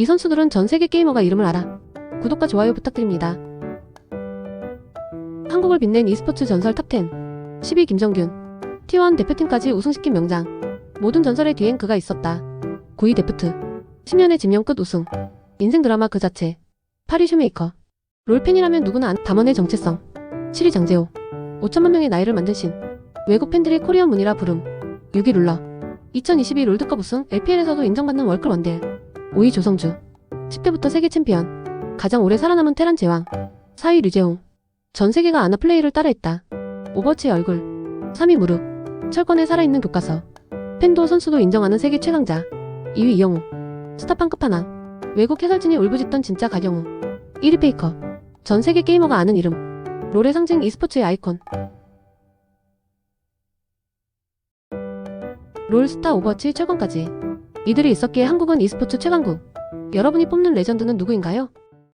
이 선수들은 전 세계 게이머가 이름을 알아. 구독과 좋아요 부탁드립니다. 한국을 빛낸 e스포츠 전설 탑10 10위 김정균 T1 대표팀까지 우승시킨 명장 모든 전설의 뒤엔 그가 있었다. 9위 데프트 10년의 집념 끝 우승. 인생 드라마 그 자체. 8위 슈메이커. 롤팬이라면 누구나 안 담원의 정체성. 7위 장재호. 5천만 명의 나이를 만든 신. 외국 팬들이 코리안 문이라 부름. 6위 룰러. 2022 롤드컵 우승 LPL에서도 인정받는 월클 원딜 5위 조성주 10대부터 세계 챔피언 가장 오래 살아남은 테란 제왕 4위 류재홍. 전 세계가 아나 플레이를 따라했다. 오버워치의 얼굴 3위 무릎 철권에 살아있는 교과서. 팬도 선수도 인정하는 세계 최강자. 2위 이영우 스타판 끝판왕. 외국 해설진이 울부짖던 진짜 가경우. 1위 페이커 전 세계 게이머가 아는 이름. 롤의 상징 e스포츠의 아이콘. 롤 스타 오버워치 최강까지 이들이 있었기에 한국은 e스포츠 최강국 여러분이 뽑는 레전드는 누구인가요?